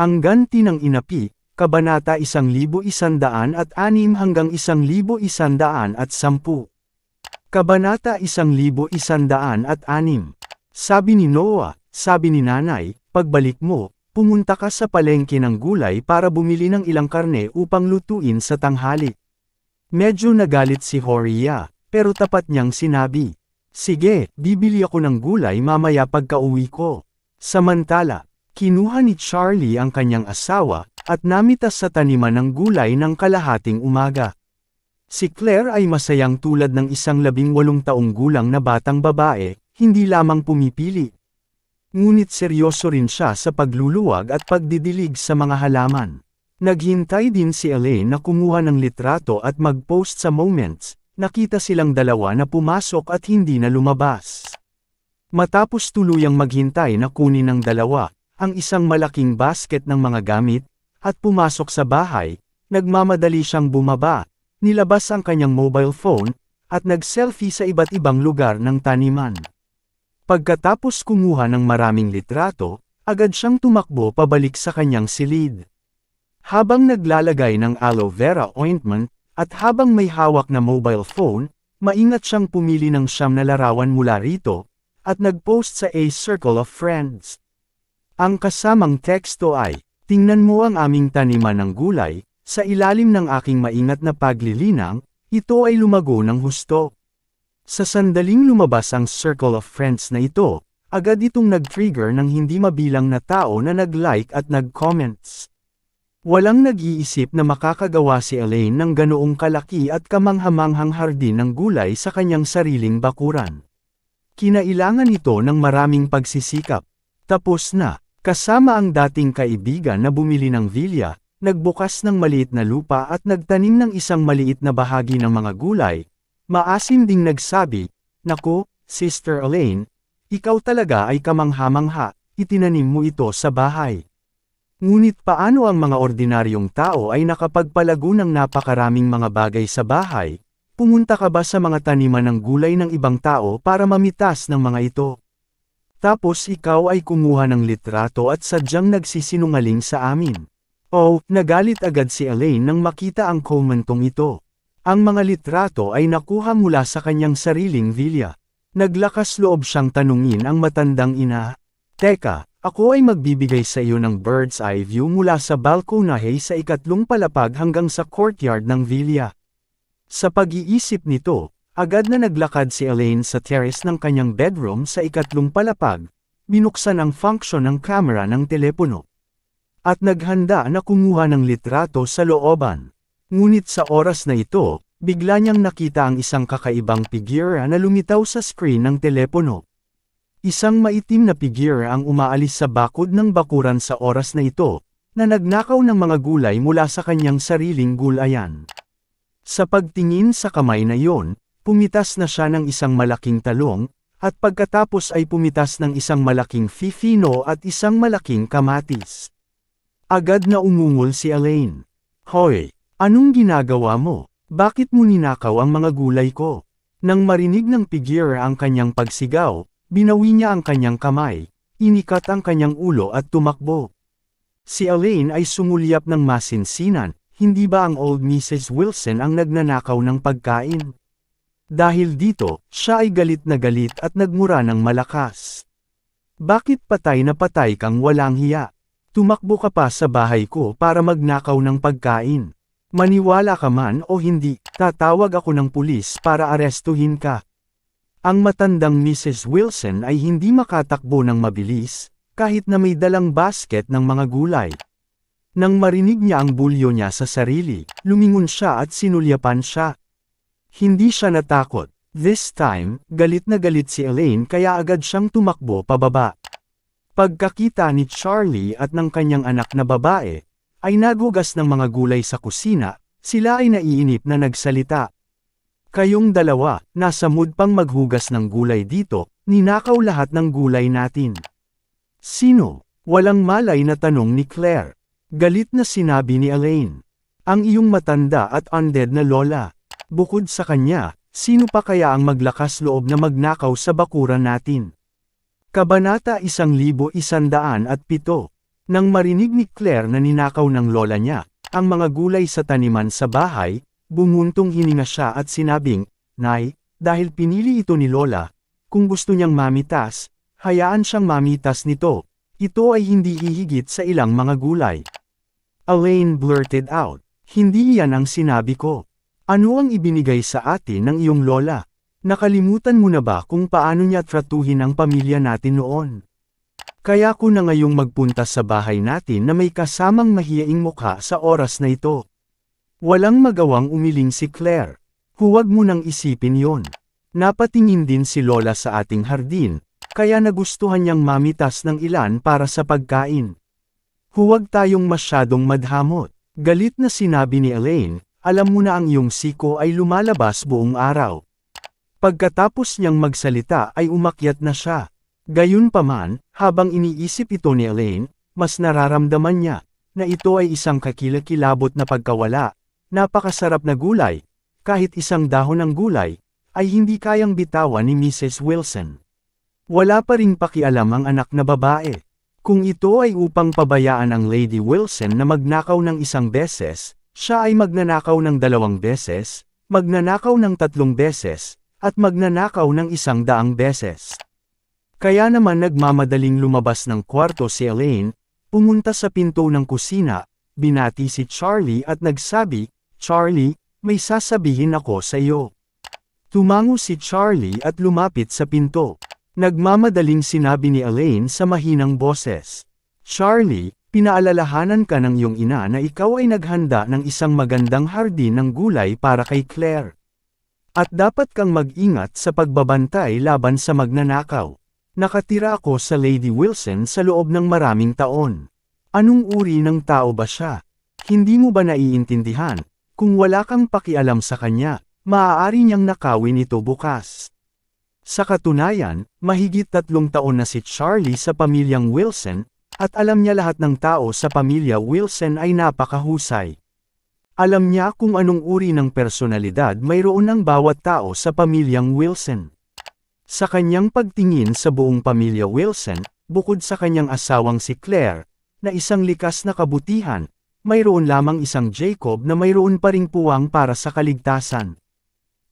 Ang ganti ng inapi, Kabanata 1106 hanggang 1110. Kabanata 1106 Sabi ni Noah, sabi ni nanay, pagbalik mo, pumunta ka sa palengke ng gulay para bumili ng ilang karne upang lutuin sa tanghali. Medyo nagalit si Horia, pero tapat niyang sinabi, Sige, bibili ako ng gulay mamaya pagka-uwi ko. Samantala, kinuha ni Charlie ang kanyang asawa, at namitas sa taniman ng gulay ng kalahating umaga. Si Claire ay masayang tulad ng isang labing walong taong gulang na batang babae, hindi lamang pumipili. Ngunit seryoso rin siya sa pagluluwag at pagdidilig sa mga halaman. Naghintay din si Elaine na kumuha ng litrato at mag-post sa Moments, nakita silang dalawa na pumasok at hindi na lumabas. Matapos tuluyang maghintay na kunin ng dalawa, ang isang malaking basket ng mga gamit, at pumasok sa bahay, nagmamadali siyang bumaba, nilabas ang kanyang mobile phone, at nag-selfie sa iba't ibang lugar ng taniman. Pagkatapos kumuha ng maraming litrato, agad siyang tumakbo pabalik sa kanyang silid. Habang naglalagay ng aloe vera ointment, at habang may hawak na mobile phone, maingat siyang pumili ng siyam na larawan mula rito, at nag-post sa A Circle of Friends. Ang kasamang teksto ay, Tingnan mo ang aming taniman ng gulay, sa ilalim ng aking maingat na paglilinang, ito ay lumago ng husto. Sa sandaling lumabas ang circle of friends na ito, agad itong nag-trigger ng hindi mabilang na tao na nag-like at nag-comments. Walang nag-iisip na makakagawa si Elaine ng ganoong kalaki at kamanghamanghang hardin ng gulay sa kanyang sariling bakuran. Kinailangan ito ng maraming pagsisikap. Tapos na, kasama ang dating kaibigan na bumili ng vilya, nagbukas ng maliit na lupa at nagtanim ng isang maliit na bahagi ng mga gulay, Maasim ding nagsabi, Naku, Sister Elaine, ikaw talaga ay kamangha-mangha, itinanim mo ito sa bahay. Ngunit paano ang mga ordinaryong tao ay nakapagpalago ng napakaraming mga bagay sa bahay? Pumunta ka ba sa mga taniman ng gulay ng ibang tao para mamitas ng mga ito? Tapos ikaw ay kumuha ng litrato at sadyang nagsisinungaling sa amin. Oh, nagalit agad si Elaine nang makita ang komentong ito. Ang mga litrato ay nakuha mula sa kanyang sariling vilya. Naglakas loob siyang tanungin ang matandang ina. Teka, ako ay magbibigay sa iyo ng bird's eye view mula sa balkonahe sa ikatlong palapag hanggang sa courtyard ng vilya. Sa pag-iisip nito, agad na naglakad si Elaine sa terrace ng kanyang bedroom sa ikatlong palapag, binuksan ang function ng camera ng telepono. At naghanda na kumuha ng litrato sa looban. Ngunit sa oras na ito, bigla niyang nakita ang isang kakaibang figura na lumitaw sa screen ng telepono. Isang maitim na figura ang umaalis sa bakod ng bakuran sa oras na ito, na nagnakaw ng mga gulay mula sa kanyang sariling gulayan. Sa pagtingin sa kamay na yon, pumitas na siya ng isang malaking talong, at pagkatapos ay pumitas ng isang malaking fifino at isang malaking kamatis. Agad na umungol si Elaine. Hoy! Anong ginagawa mo? Bakit mo ninakaw ang mga gulay ko? Nang marinig ng figure ang kanyang pagsigaw, binawi niya ang kanyang kamay, inikat ang kanyang ulo at tumakbo. Si Elaine ay sumulyap ng masinsinan, hindi ba ang old Mrs. Wilson ang nagnanakaw ng pagkain? Dahil dito, siya ay galit na galit at nagmura ng malakas. Bakit patay na patay kang walang hiya? Tumakbo ka pa sa bahay ko para magnakaw ng pagkain. Maniwala ka man o hindi, tatawag ako ng pulis para arestuhin ka. Ang matandang Mrs. Wilson ay hindi makatakbo ng mabilis, kahit na may dalang basket ng mga gulay. Nang marinig niya ang bulyo niya sa sarili, lumingon siya at sinulyapan siya. Hindi siya natakot. This time, galit na galit si Elaine kaya agad siyang tumakbo pababa. Pagkakita ni Charlie at ng kanyang anak na babae, ay nagugas ng mga gulay sa kusina, sila ay naiinip na nagsalita. Kayong dalawa, nasa mood pang maghugas ng gulay dito, ninakaw lahat ng gulay natin. Sino? Walang malay na tanong ni Claire. Galit na sinabi ni Elaine. Ang iyong matanda at undead na lola. Bukod sa kanya, sino pa kaya ang maglakas loob na magnakaw sa bakuran natin? Kabanata 1107 Nang marinig ni Claire na ninakaw ng lola niya, ang mga gulay sa taniman sa bahay, bumuntong hininga siya at sinabing, Nay, dahil pinili ito ni lola, kung gusto niyang mamitas, hayaan siyang mamitas nito, ito ay hindi hihigit sa ilang mga gulay. Elaine blurted out, hindi yan ang sinabi ko. Ano ang ibinigay sa atin ng iyong lola? Nakalimutan mo na ba kung paano niya tratuhin ang pamilya natin noon? Kaya ko na ngayong magpunta sa bahay natin na may kasamang mahiyaing mukha sa oras na ito. Walang magawang umiling si Claire. Huwag mo nang isipin yon. Napatingin din si Lola sa ating hardin, kaya nagustuhan niyang mamitas ng ilan para sa pagkain. Huwag tayong masyadong madhamot. Galit na sinabi ni Elaine, alam mo na ang iyong siko ay lumalabas buong araw. Pagkatapos niyang magsalita ay umakyat na siya. Gayunpaman, habang iniisip ito ni Elaine, mas nararamdaman niya, na ito ay isang kakilakilabot na pagkawala, napakasarap na gulay, kahit isang dahon ng gulay, ay hindi kayang bitawan ni Mrs. Wilson. Wala pa ring pakialam ang anak na babae. Kung ito ay upang pabayaan ang Lady Wilson na magnakaw ng isang beses, siya ay magnanakaw ng dalawang beses, magnanakaw ng tatlong beses, at magnanakaw ng isang daang beses. Kaya naman nagmamadaling lumabas ng kwarto si Elaine, pumunta sa pinto ng kusina, binati si Charlie at nagsabi, Charlie, may sasabihin ako sa iyo. Tumango si Charlie at lumapit sa pinto. Nagmamadaling sinabi ni Elaine sa mahinang boses. Charlie, pinaalalahanan ka ng iyong ina na ikaw ay naghanda ng isang magandang hardin ng gulay para kay Claire. At dapat kang mag-ingat sa pagbabantay laban sa magnanakaw. Nakatira ako sa Lady Wilson sa loob ng maraming taon. Anong uri ng tao ba siya? Hindi mo ba naiintindihan? Kung wala kang pakialam sa kanya, maaari niyang nakawin ito bukas. Sa katunayan, mahigit tatlong taon na si Charlie sa pamilyang Wilson, at alam niya lahat ng tao sa pamilya Wilson ay napakahusay. Alam niya kung anong uri ng personalidad mayroon ng bawat tao sa pamilyang Wilson. Sa kanyang pagtingin sa buong pamilya Wilson, bukod sa kanyang asawang si Claire, na isang likas na kabutihan, mayroon lamang isang Jacob na mayroon pa ring puwang para sa kaligtasan.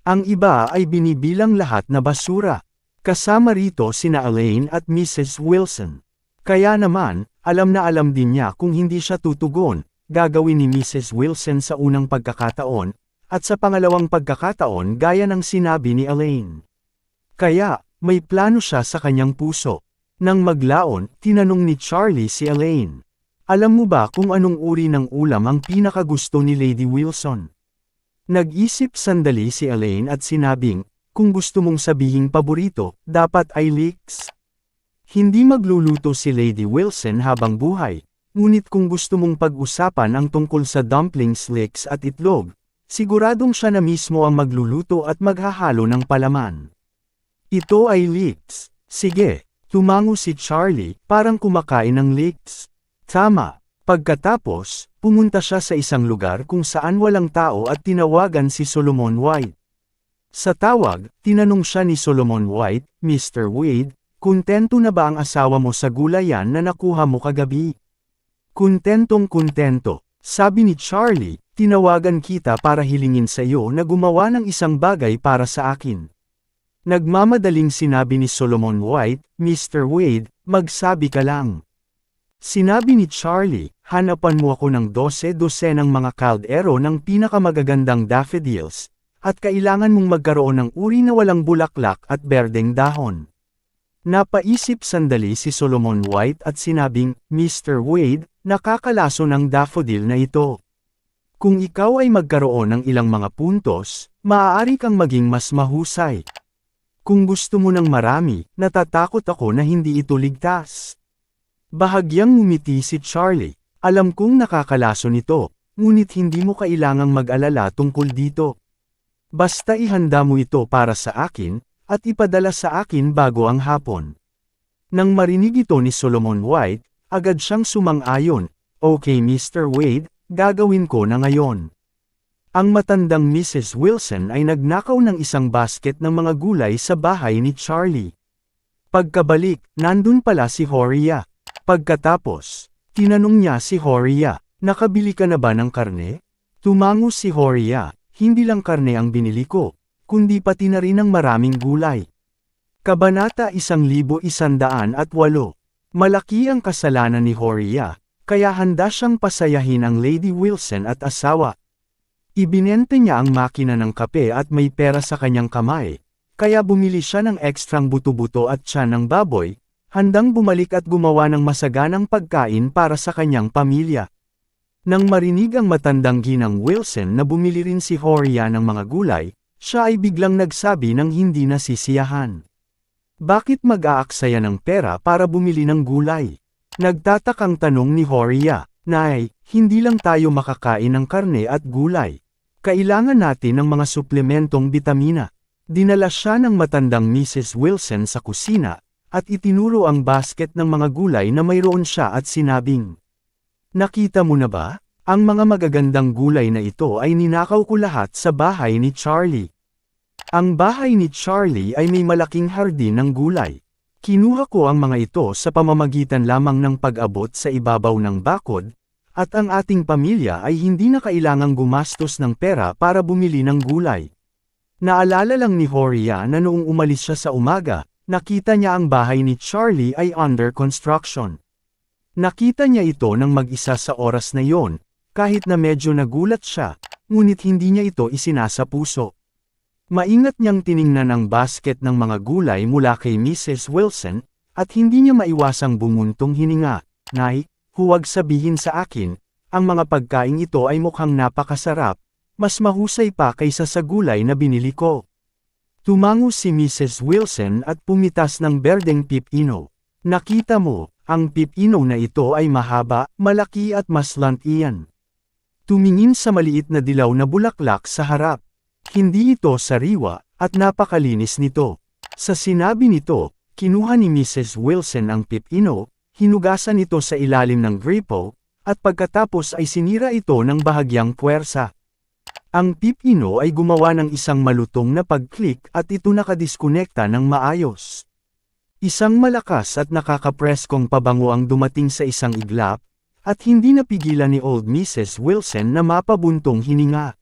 Ang iba ay binibilang lahat na basura. Kasama rito sina Elaine at Mrs. Wilson. Kaya naman, alam na alam din niya kung hindi siya tutugon, gagawin ni Mrs. Wilson sa unang pagkakataon, at sa pangalawang pagkakataon gaya ng sinabi ni Elaine. Kaya, may plano siya sa kanyang puso. Nang maglaon, tinanong ni Charlie si Elaine. Alam mo ba kung anong uri ng ulam ang pinakagusto ni Lady Wilson? Nag-isip sandali si Elaine at sinabing, kung gusto mong sabihing paborito, dapat ay leeks. Hindi magluluto si Lady Wilson habang buhay, ngunit kung gusto mong pag-usapan ang tungkol sa dumplings leeks at itlog, siguradong siya na mismo ang magluluto at maghahalo ng palaman. Ito ay leeks. Sige, tumango si Charlie, parang kumakain ng leeks. Tama. Pagkatapos, pumunta siya sa isang lugar kung saan walang tao at tinawagan si Solomon White. Sa tawag, tinanong siya ni Solomon White, Mr. Wade, kontento na ba ang asawa mo sa gulayan na nakuha mo kagabi? Kontentong kontento, sabi ni Charlie, tinawagan kita para hilingin sa iyo na gumawa ng isang bagay para sa akin. Nagmamadaling sinabi ni Solomon White, Mr. Wade, magsabi ka lang. Sinabi ni Charlie, hanapan mo ako ng 12-12 ng mga kaldero ng pinakamagagandang daffodils, at kailangan mong magkaroon ng uri na walang bulaklak at berdeng dahon. Napaisip sandali si Solomon White at sinabing, Mr. Wade, nakakalaso ng daffodil na ito. Kung ikaw ay magkaroon ng ilang mga puntos, maaari kang maging mas mahusay. Kung gusto mo ng marami, natatakot ako na hindi ito ligtas. Bahagyang ngumiti si Charlie. Alam kong nakakalaso nito, ngunit hindi mo kailangang mag-alala tungkol dito. Basta ihanda mo ito para sa akin, at ipadala sa akin bago ang hapon. Nang marinig ito ni Solomon White, agad siyang sumang-ayon, Okay Mr. Wade, gagawin ko na ngayon. Ang matandang Mrs. Wilson ay nagnakaw ng isang basket ng mga gulay sa bahay ni Charlie. Pagkabalik, nandun pala si Horia. Pagkatapos, tinanong niya si Horia, nakabili ka na ba ng karne? Tumango si Horia, hindi lang karne ang binili ko, kundi pati na rin ang maraming gulay. Kabanata 1108 Malaki ang kasalanan ni Horia, kaya handa siyang pasayahin ang Lady Wilson at asawa. Ibinente niya ang makina ng kape at may pera sa kanyang kamay, kaya bumili siya ng ekstrang buto-buto at tiyan ng baboy, handang bumalik at gumawa ng masaganang pagkain para sa kanyang pamilya. Nang marinig ang matandang ginang Wilson na bumili rin si Horia ng mga gulay, siya ay biglang nagsabi ng hindi nasisiyahan. Bakit mag-aaksaya ng pera para bumili ng gulay? Nagtatakang tanong ni Horia, Nay, hindi lang tayo makakain ng karne at gulay. Kailangan natin ng mga suplementong bitamina. Dinala siya ng matandang Mrs. Wilson sa kusina, at itinuro ang basket ng mga gulay na mayroon siya at sinabing, Nakita mo na ba? Ang mga magagandang gulay na ito ay ninakaw ko lahat sa bahay ni Charlie. Ang bahay ni Charlie ay may malaking hardin ng gulay. Kinuha ko ang mga ito sa pamamagitan lamang ng pag-abot sa ibabaw ng bakod, at ang ating pamilya ay hindi na kailangang gumastos ng pera para bumili ng gulay. Naalala lang ni Horia na noong umalis siya sa umaga, Nakita niya ang bahay ni Charlie ay under construction. Nakita niya ito ng mag-isa sa oras na yon, kahit na medyo nagulat siya, ngunit hindi niya ito isinasa puso. Maingat niyang tiningnan ang basket ng mga gulay mula kay Mrs. Wilson, at hindi niya maiwasang bumuntong hininga, Nay, huwag sabihin sa akin, ang mga pagkain ito ay mukhang napakasarap, mas mahusay pa kaysa sa gulay na binili ko. Tumango si Mrs. Wilson at pumitas ng berdeng pipino. Nakita mo, ang pipino na ito ay mahaba, malaki at maslant iyan. Tumingin sa maliit na dilaw na bulaklak sa harap. Hindi ito sariwa, at napakalinis nito. Sa sinabi nito, kinuha ni Mrs. Wilson ang pipino, hinugasan ito sa ilalim ng gripo, at pagkatapos ay sinira ito ng bahagyang puwersa. Ang pipino ay gumawa ng isang malutong na pag-click at ito nakadiskonekta ng maayos. Isang malakas at nakakapreskong pabango ang dumating sa isang iglap, at hindi napigilan ni Old Mrs. Wilson na mapabuntong hininga.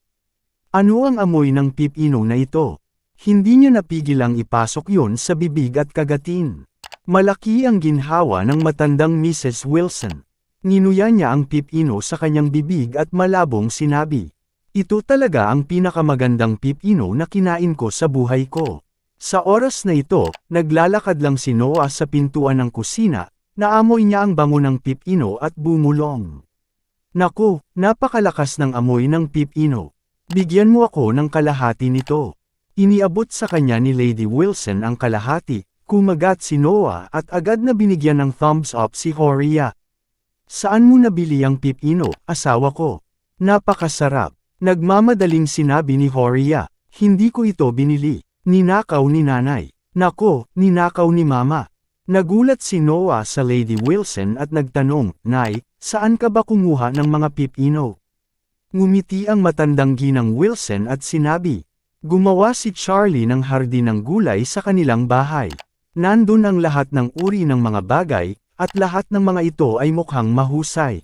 Ano ang amoy ng pipino na ito? Hindi niya napigilang ipasok yon sa bibig at kagatin. Malaki ang ginhawa ng matandang Mrs. Wilson. Ninuya niya ang pipino sa kanyang bibig at malabong sinabi. Ito talaga ang pinakamagandang pipino na kinain ko sa buhay ko. Sa oras na ito, naglalakad lang si Noah sa pintuan ng kusina, naamoy niya ang bango ng pipino at bumulong. Naku, napakalakas ng amoy ng pipino. Bigyan mo ako ng kalahati nito. Iniabot sa kanya ni Lady Wilson ang kalahati, kumagat si Noah at agad na binigyan ng thumbs up si Horia. Saan mo nabili ang pipino, asawa ko? Napakasarap. Nagmamadaling sinabi ni Horia, hindi ko ito binili. Ninakaw ni nanay. Nako, ninakaw ni mama. Nagulat si Noah sa Lady Wilson at nagtanong, Nay, saan ka ba kumuha ng mga pipino? Ngumiti ang matandang ginang Wilson at sinabi, Gumawa si Charlie ng hardin ng gulay sa kanilang bahay. Nandun ang lahat ng uri ng mga bagay, at lahat ng mga ito ay mukhang mahusay.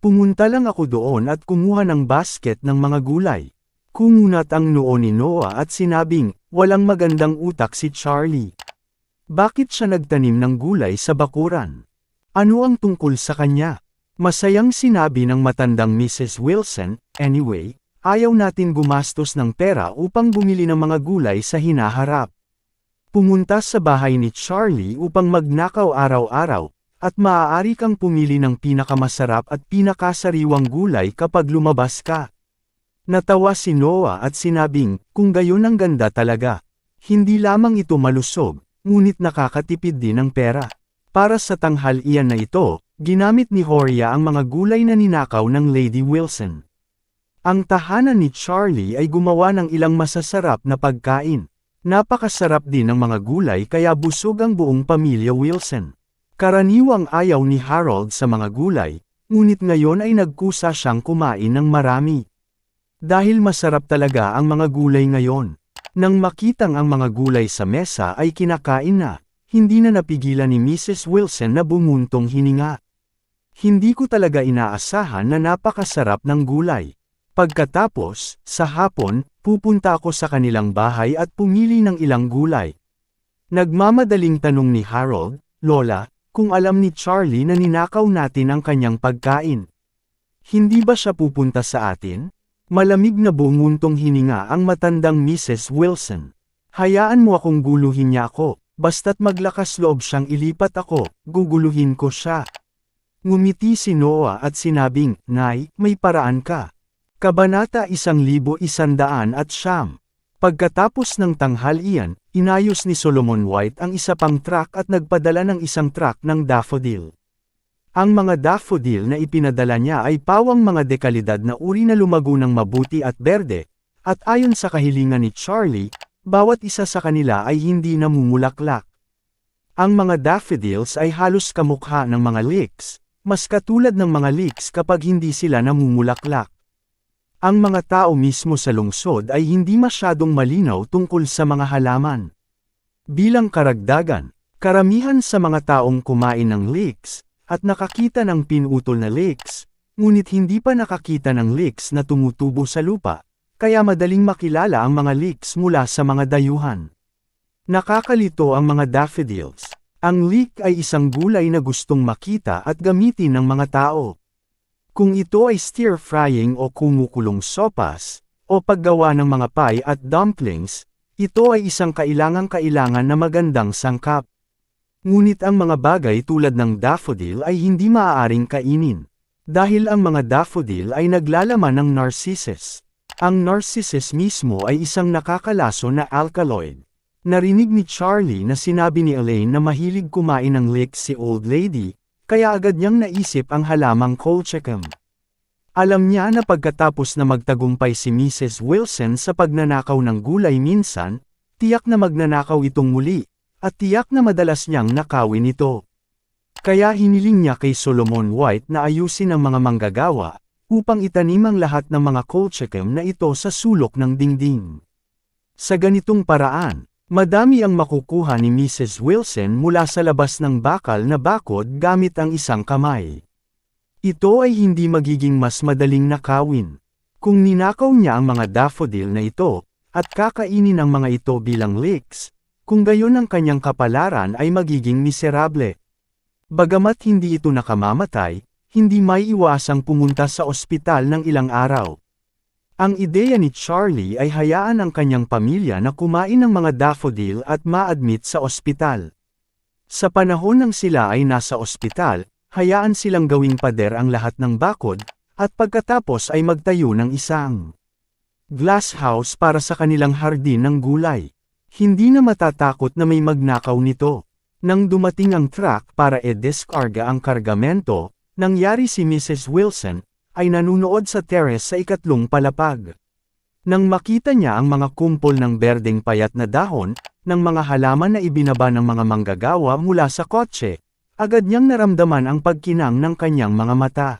Pumunta lang ako doon at kumuha ng basket ng mga gulay. Kumunat ang noo ni Noah at sinabing, walang magandang utak si Charlie. Bakit siya nagtanim ng gulay sa bakuran? Ano ang tungkol sa kanya? Masayang sinabi ng matandang Mrs. Wilson, anyway, ayaw natin gumastos ng pera upang bumili ng mga gulay sa hinaharap. Pumunta sa bahay ni Charlie upang magnakaw araw-araw, at maaari kang pumili ng pinakamasarap at pinakasariwang gulay kapag lumabas ka. Natawa si Noah at sinabing, kung gayon ang ganda talaga. Hindi lamang ito malusog, ngunit nakakatipid din ng pera. Para sa tanghalian na ito, ginamit ni Horia ang mga gulay na ninakaw ng Lady Wilson. Ang tahanan ni Charlie ay gumawa ng ilang masasarap na pagkain. Napakasarap din ng mga gulay kaya busog ang buong pamilya Wilson. Karaniwang ayaw ni Harold sa mga gulay, ngunit ngayon ay nagkusa siyang kumain ng marami. Dahil masarap talaga ang mga gulay ngayon. Nang makitang ang mga gulay sa mesa ay kinakain na, hindi na napigilan ni Mrs. Wilson na bumuntong hininga. Hindi ko talaga inaasahan na napakasarap ng gulay. Pagkatapos, sa hapon, pupunta ako sa kanilang bahay at pumili ng ilang gulay. Nagmamadaling tanong ni Harold, Lola, kung alam ni Charlie na ninakaw natin ang kanyang pagkain. Hindi ba siya pupunta sa atin? Malamig na bumuntong hininga ang matandang Mrs. Wilson. Hayaan mo akong guluhin niya ako, basta't maglakas loob siyang ilipat ako, guguluhin ko siya. Ngumiti si Noah at sinabing, Nay, may paraan ka. Kabanata isang libo isandaan at siyam. Pagkatapos ng tanghalian, inayos ni Solomon White ang isa pang truck at nagpadala ng isang truck ng daffodil. Ang mga daffodil na ipinadala niya ay pawang mga dekalidad na uri na lumago ng mabuti at berde, at ayon sa kahilingan ni Charlie, bawat isa sa kanila ay hindi namumulaklak. Ang mga daffodils ay halos kamukha ng mga leeks, mas katulad ng mga leeks kapag hindi sila namumulaklak. Ang mga tao mismo sa lungsod ay hindi masyadong malinaw tungkol sa mga halaman. Bilang karagdagan, karamihan sa mga taong kumain ng leeks, at nakakita ng pinutol na leeks, ngunit hindi pa nakakita ng leeks na tumutubo sa lupa, kaya madaling makilala ang mga leeks mula sa mga dayuhan. Nakakalito ang mga daffodils. Ang leek ay isang gulay na gustong makita at gamitin ng mga tao. Kung ito ay stir-frying o kumukulong sopas, o paggawa ng mga pie at dumplings, ito ay isang kailangang-kailangan na magandang sangkap. Ngunit ang mga bagay tulad ng daffodil ay hindi maaaring kainin. Dahil ang mga daffodil ay naglalaman ng narcissus. Ang narcissus mismo ay isang nakakalaso na alkaloid. Narinig ni Charlie na sinabi ni Elaine na mahilig kumain ng leeks si Old Lady, kaya agad niyang naisip ang halamang colchicum. Alam niya na pagkatapos na magtagumpay si Mrs. Wilson sa pagnanakaw ng gulay minsan, tiyak na magnanakaw itong muli, at tiyak na madalas niyang nakawin ito. Kaya hiniling niya kay Solomon White na ayusin ang mga manggagawa, upang itanim ang lahat ng mga colchicum na ito sa sulok ng dingding. Sa ganitong paraan, Madami ang makukuha ni Mrs. Wilson mula sa labas ng bakal na bakod gamit ang isang kamay. Ito ay hindi magiging mas madaling nakawin. Kung ninakaw niya ang mga daffodil na ito, at kakainin ang mga ito bilang leeks, kung gayon ang kanyang kapalaran ay magiging miserable. Bagamat hindi ito nakamamatay, hindi may iwasang pumunta sa ospital ng ilang araw. Ang ideya ni Charlie ay hayaan ang kanyang pamilya na kumain ng mga daffodil at ma-admit sa ospital. Sa panahon ng sila ay nasa ospital, hayaan silang gawing pader ang lahat ng bakod, at pagkatapos ay magtayo ng isang glass house para sa kanilang hardin ng gulay. Hindi na matatakot na may magnakaw nito. Nang dumating ang truck para e-descarga ang kargamento, nangyari si Mrs. Wilson, ay nanunood sa terrace sa ikatlong palapag. Nang makita niya ang mga kumpol ng berdeng payat na dahon, ng mga halaman na ibinaba ng mga manggagawa mula sa kotse, agad niyang naramdaman ang pagkinang ng kanyang mga mata.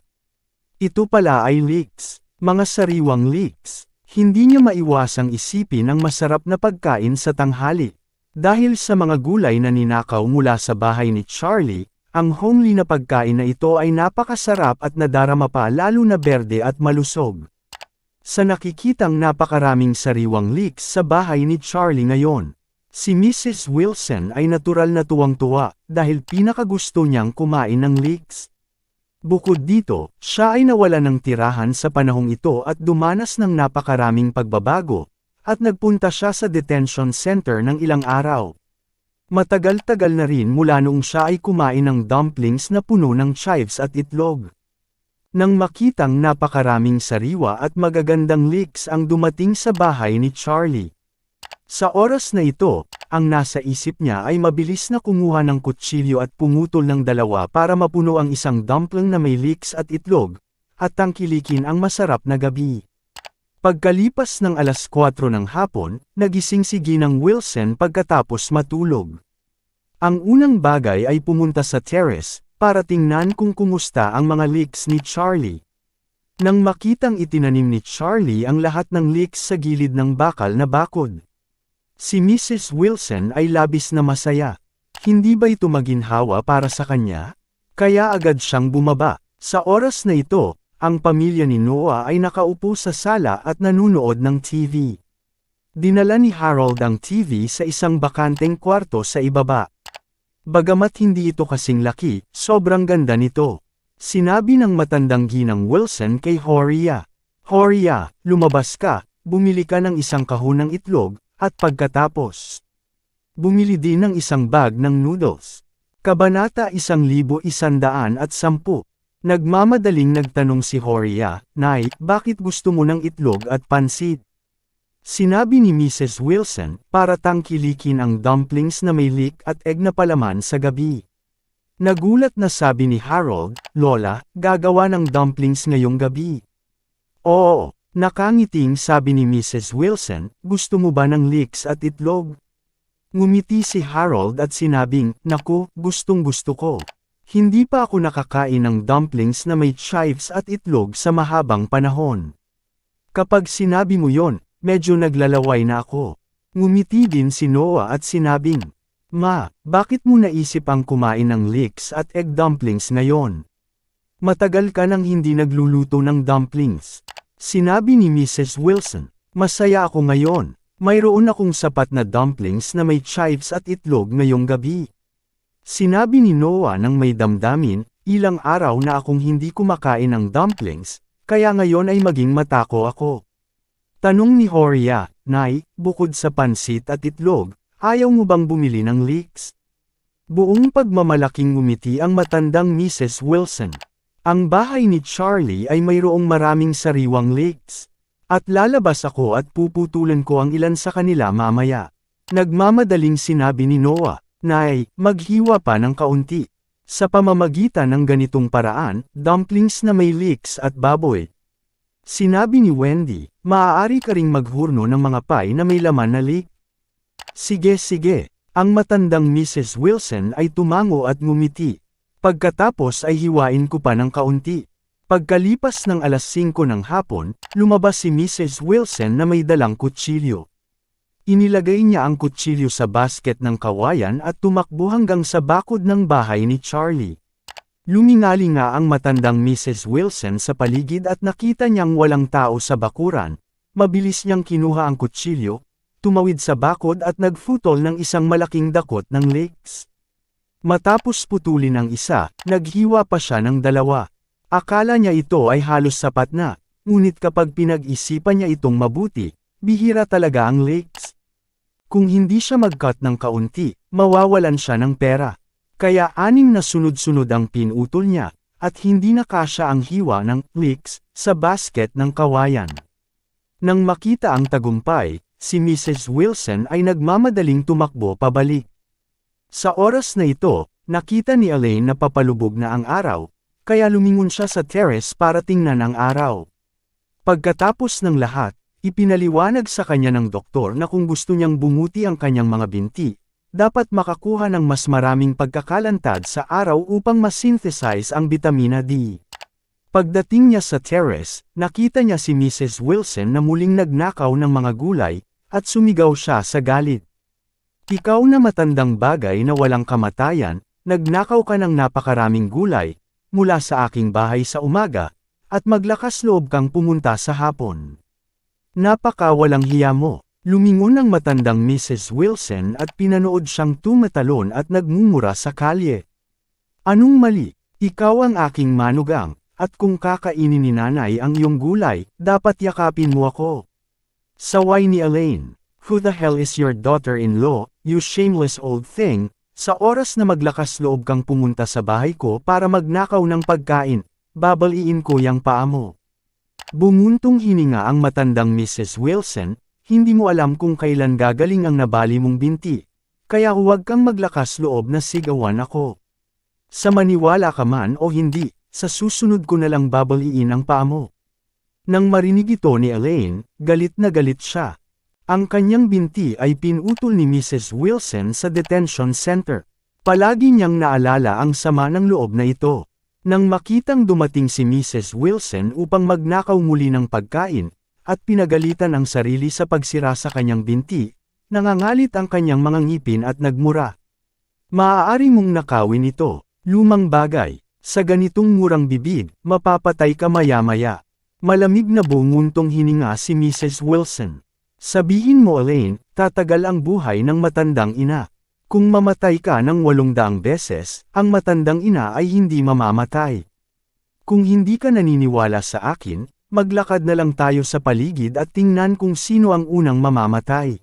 Ito pala ay leeks, mga sariwang leeks. Hindi niya maiwasang isipin ang masarap na pagkain sa tanghali. Dahil sa mga gulay na ninakaw mula sa bahay ni Charlie, ang homely na pagkain na ito ay napakasarap at nadarama pa lalo na berde at malusog. Sa nakikitang napakaraming sariwang leeks sa bahay ni Charlie ngayon, si Mrs. Wilson ay natural na tuwang-tuwa dahil pinakagusto niyang kumain ng leeks. Bukod dito, siya ay nawala ng tirahan sa panahong ito at dumanas ng napakaraming pagbabago, at nagpunta siya sa detention center ng ilang araw. Matagal-tagal na rin mula noong siya ay kumain ng dumplings na puno ng chives at itlog. Nang makitang napakaraming sariwa at magagandang leeks ang dumating sa bahay ni Charlie. Sa oras na ito, ang nasa isip niya ay mabilis na kumuha ng kutsilyo at pumutol ng dalawa para mapuno ang isang dumpling na may leeks at itlog, at tangkilikin ang masarap na gabi. Pagkalipas ng alas 4 ng hapon, nagising si Ginang Wilson pagkatapos matulog. Ang unang bagay ay pumunta sa terrace, para tingnan kung kumusta ang mga leeks ni Charlie. Nang makitang itinanim ni Charlie ang lahat ng leeks sa gilid ng bakal na bakod. Si Mrs. Wilson ay labis na masaya. Hindi ba ito maginhawa para sa kanya? Kaya agad siyang bumaba. Sa oras na ito, ang pamilya ni Noah ay nakaupo sa sala at nanunood ng TV. Dinala ni Harold ang TV sa isang bakanteng kwarto sa ibaba. Bagamat hindi ito kasing laki, sobrang ganda nito. Sinabi ng matandang ginang Wilson kay Horia. Horia, lumabas ka, bumili ka ng isang kahon ng itlog, at pagkatapos, bumili din ng isang bag ng noodles. Kabanata isang libo isandaan at sampu. Nagmamadaling nagtanong si Horia, Nay, bakit gusto mo ng itlog at pansit? Sinabi ni Mrs. Wilson, para tangkilikin ang dumplings na may leek at egg na palaman sa gabi. Nagulat na sabi ni Harold, Lola, gagawa ng dumplings ngayong gabi. Oo, Nakangiting sabi ni Mrs. Wilson, gusto mo ba ng leeks at itlog? Ngumiti si Harold at sinabing, naku, gustong gusto ko. Hindi pa ako nakakain ng dumplings na may chives at itlog sa mahabang panahon. Kapag sinabi mo yon, medyo naglalaway na ako. Ngumiti din si Noah at sinabing, Ma, bakit mo naisip ang kumain ng leeks at egg dumplings ngayon? Matagal ka nang hindi nagluluto ng dumplings. Sinabi ni Mrs. Wilson, masaya ako ngayon. Mayroon akong sapat na dumplings na may chives at itlog ngayong gabi. Sinabi ni Noah nang may damdamin, ilang araw na akong hindi kumakain ng dumplings, kaya ngayon ay maging matako ako. Tanong ni Horia, Nay, bukod sa pansit at itlog, ayaw mo bang bumili ng leeks? Buong pagmamalaking ngumiti ang matandang Mrs. Wilson. Ang bahay ni Charlie ay mayroong maraming sariwang lakes. At lalabas ako at puputulan ko ang ilan sa kanila mamaya. Nagmamadaling sinabi ni Noah, Nay, maghiwa pa ng kaunti. Sa pamamagitan ng ganitong paraan, dumplings na may leeks at baboy. Sinabi ni Wendy, maaari ka ring maghurno ng mga pie na may laman na leek. Sige sige, ang matandang Mrs. Wilson ay tumango at ngumiti. Pagkatapos ay hiwain ko pa ng kaunti. Pagkalipas ng alas 5 ng hapon, lumabas si Mrs. Wilson na may dalang kutsilyo. Inilagay niya ang kutsilyo sa basket ng kawayan at tumakbo hanggang sa bakod ng bahay ni Charlie. Lumingali nga ang matandang Mrs. Wilson sa paligid at nakita niyang walang tao sa bakuran. Mabilis niyang kinuha ang kutsilyo, tumawid sa bakod at nagfutol ng isang malaking dakot ng leeks. Matapos putulin ang isa, naghiwa pa siya ng dalawa. Akala niya ito ay halos sapat na, ngunit kapag pinag-isipan niya itong mabuti, bihira talaga ang legs. Kung hindi siya mag-cut ng kaunti, mawawalan siya ng pera. Kaya anim na sunod-sunod ang pinutol niya, at hindi na kasya ang hiwa ng leeks sa basket ng kawayan. Nang makita ang tagumpay, si Mrs. Wilson ay nagmamadaling tumakbo pabalik. Sa oras na ito, nakita ni Elaine na papalubog na ang araw, kaya lumingon siya sa terrace para tingnan ang araw. Pagkatapos ng lahat, ipinaliwanag sa kanya ng doktor na kung gusto niyang bumuti ang kanyang mga binti, dapat makakuha ng mas maraming pagkakalantad sa araw upang masynthesize ang vitamina D. Pagdating niya sa terrace, nakita niya si Mrs. Wilson na muling nagnakaw ng mga gulay, at sumigaw siya sa galit. Ikaw na matandang bagay na walang kamatayan, nagnakaw ka ng napakaraming gulay, mula sa aking bahay sa umaga, at maglakas loob kang pumunta sa hapon. Napaka walang hiya mo. Lumingon ang matandang Mrs. Wilson at pinanood siyang tumatalon at nagmumura sa kalye. Anong mali? Ikaw ang aking manugang, at kung kakainin ni nanay ang iyong gulay, dapat yakapin mo ako. Saway ni Elaine. Who the hell is your daughter-in-law, you shameless old thing? Sa oras na maglakas loob kang pumunta sa bahay ko para magnakaw ng pagkain, babaliin ko yang paa mo. Bumuntong hininga ang matandang Mrs. Wilson, hindi mo alam kung kailan gagaling ang nabali mong binti. Kaya huwag kang maglakas loob na sigawan ako. Sa maniwala ka man o hindi, sa susunod ko na lang babaliin ang paa mo. Nang marinig ito ni Elaine, galit na galit siya. Ang kanyang binti ay pinutol ni Mrs. Wilson sa detention center. Palagi niyang naalala ang sama ng loob na ito. Nang makitang dumating si Mrs. Wilson upang magnakaw muli ng pagkain, at pinagalitan ang sarili sa pagsira sa kanyang binti, nangangalit ang kanyang mga ngipin at nagmura. Maaari mong nakawin ito, lumang bagay, sa ganitong murang bibig, mapapatay ka maya-maya. Malamig na bunguntong hininga si Mrs. Wilson. Sabihin mo Elaine, tatagal ang buhay ng matandang ina. Kung mamatay ka ng walong beses, ang matandang ina ay hindi mamamatay. Kung hindi ka naniniwala sa akin, maglakad na lang tayo sa paligid at tingnan kung sino ang unang mamamatay.